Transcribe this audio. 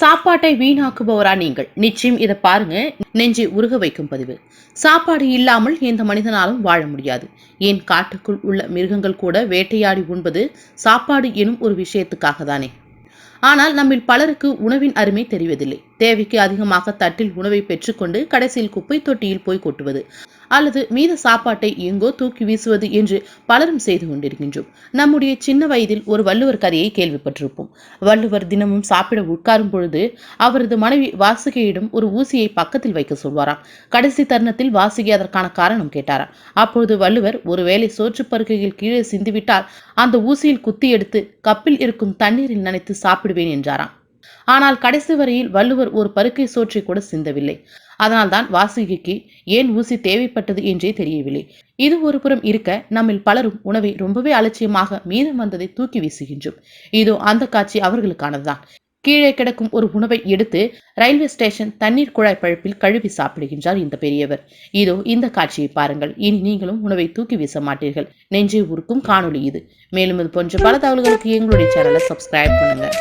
சாப்பாட்டை வீணாக்குபவரா நீங்கள்? நிச்சயம் இதை பாருங்க. நெஞ்சை உருக வைக்கும் பதிவு. சாப்பாடு இல்லாமல் எந்த மனிதனாலும் வாழ முடியாது. ஏன் காட்டுக்குள் உள்ள மிருகங்கள் கூட வேட்டையாடி உண்பது சாப்பாடு எனும் ஒரு விஷயத்துக்காக தானே. ஆனால் நம்மில் பலருக்கு உணவின் அருமை தெரிவதில்லை. தேவைக்கு அதிகமாக தட்டில் உணவை பெற்றுக்கொண்டு கடைசியில் குப்பை தொட்டியில் போய் கொட்டுவது. அல்லது மீத சாப்பாட்டை எங்கோ தூக்கி வீசுவது என்று பலரும் செய்து கொண்டிருக்கின்றோம். நம்முடைய சின்ன வயதில் ஒரு வள்ளுவர் கதையை கேள்விப்பட்டிருப்போம். வள்ளுவர் தினமும் சாப்பிட உட்காரும் பொழுது அவரது மனைவி வாசுகையிடம் ஒரு ஊசியை பக்கத்தில் வைக்க சொல்வாராம். கடைசி தருணத்தில் வாசுகி அதற்கான காரணம் கேட்டாராம். அப்பொழுது வள்ளுவர் ஒருவேளை சோற்றுப் பருக்கையில் கீழே சிந்திவிட்டால் அந்த ஊசியில் குத்தி எடுத்து கப்பில் இருக்கும் தண்ணீரில் நனைத்து சாப்பிடுவேன் என்றாராம். ஆனால் கடைசி வரையில் வள்ளுவர் ஒரு பருக்கை சோற்றை கூட சிந்தவில்லை. அதனால்தான் வாசுகிக்கு ஏன் ஊசி தேவைப்பட்டது என்றே தெரியவில்லை. இது ஒரு புறம் இருக்க நம்மில் பலரும் உணவை ரொம்பவே அலட்சியமாக மீதம் வந்ததை தூக்கி வீசுகின்றோம். இதோ அந்த காட்சி அவர்களுக்கானதுதான். கீழே கிடக்கும் ஒரு உணவை எடுத்து ரயில்வே ஸ்டேஷன் தண்ணீர் குழாய் பழுப்பில் கழுவி சாப்பிடுகின்றார் இந்த பெரியவர். இதோ இந்த காட்சியை பாருங்கள். இனி நீங்களும் உணவை தூக்கி வீச மாட்டீர்கள். நெஞ்சை உருக்கும் காணொலி இது. மேலும் இது போன்ற பல தகவல்களுக்கு எங்களுடைய சேனலை சப்ஸ்கிரைப் பண்ணுங்கள்